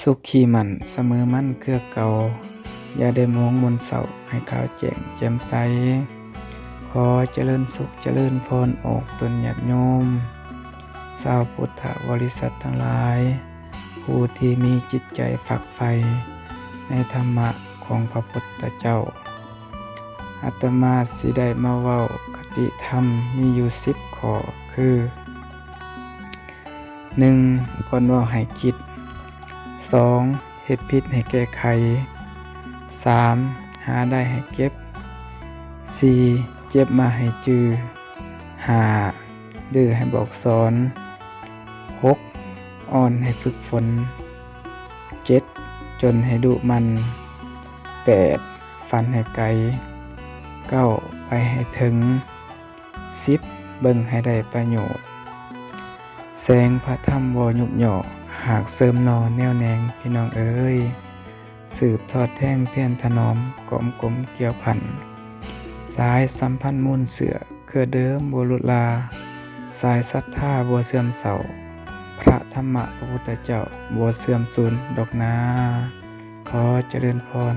สุขีมันเสมอมั่นเครือเก่าอย่าได้มองมนเศร้าให้ขาวแจ้งแจ่มใส ขอเจริญสุขเจริญพรออกตนญาติโยมสาวพุทธบริษัททั้งหลาย ผู้ที่มีจิตใจฝักใฝ่ในธรรมะของพระพุทธเจ้า อาตมาสิได้มาเว้าคติธรรมมีอยู่สิบข้อคือ 1. ก่อนว่าให้คิด 2. เฮ็ดผิดให้แก้ไข 3. หาได้ให้เก็บ 4. เจ็บมาให้จือ 5. ดื้อให้บอกสอน 6. อ่อนให้ฝึกฝน 7. จนให้ดุมัน 8. ฟันให้ไกล 9. ไปให้ถึง 10. เบิ่งให้ได้ประโยชน์ แสงพระธรรมวยุบหย่อ หากเสริมนอนแนวแนงพี่น้องเอ้ย สืบทอดแท่งเทียนถนอมกลมกลมเกี่ยวพันสายสัมพันธ์มูลเสือเครือเดิมบัวลุลา สายศรัทธาบัวเสื่อมเสา พระธรรมะพระพุทธเจ้าบัวเสื่อมสูนดอกนา ขอเจริญพร